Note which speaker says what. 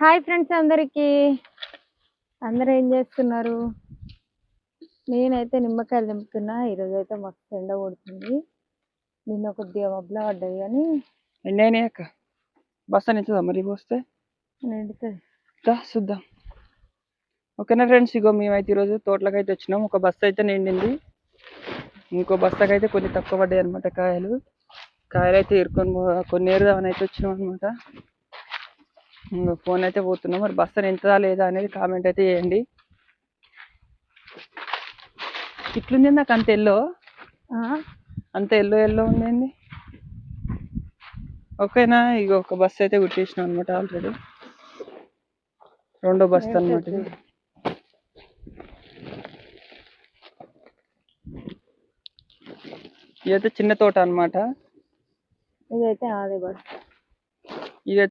Speaker 1: Hi friends అందరికి. అందరూ ఏం చేస్తున్నారు? నేనైతే నిమ్మకాయలు దింపుతున్నా. ఈరోజు అయితే మస్తు ఎండ కొడుతుంది. నిన్న కొద్దిగా మబ్బుల పడ్డది కానీ
Speaker 2: ఎన్ని అక్క. బస్తా నించుదా మరి పోస్తే?
Speaker 1: నిండుతుంది
Speaker 2: చూద్దాం. ఓకేనా ఫ్రెండ్స్? ఇగో మేమైతే ఈరోజు తోటలకైతే వచ్చినాం. ఒక బస్తా అయితే నిండింది. ఇంకో బస్తాకైతే కొన్ని తక్కువ పడ్డాయి అనమాట కాయలు. కాయలు అయితే ఏరుకొని పో- కొన్ని ఏరుదామని అయితే వచ్చినాం అనమాట ఫోన్ అయితే పోతున్నాం. మరి బస్తా నింటుందా లేదా అనేది కామెంట్ అయితే చేయండి. ఇట్లుంది నాకు అంత ఎల్లో? అంత ఎల్లో ఎల్లో ఉందండి ఓకేనా? ఇక ఒక బస్ అయితే కుట్టేసినాం అనమాట ఆల్రెడీ. రెండో బస్ అనమాట ఇది. ఇదైతే చిన్న తోట అన్నమాట.
Speaker 1: ఇదైతే అదే బస్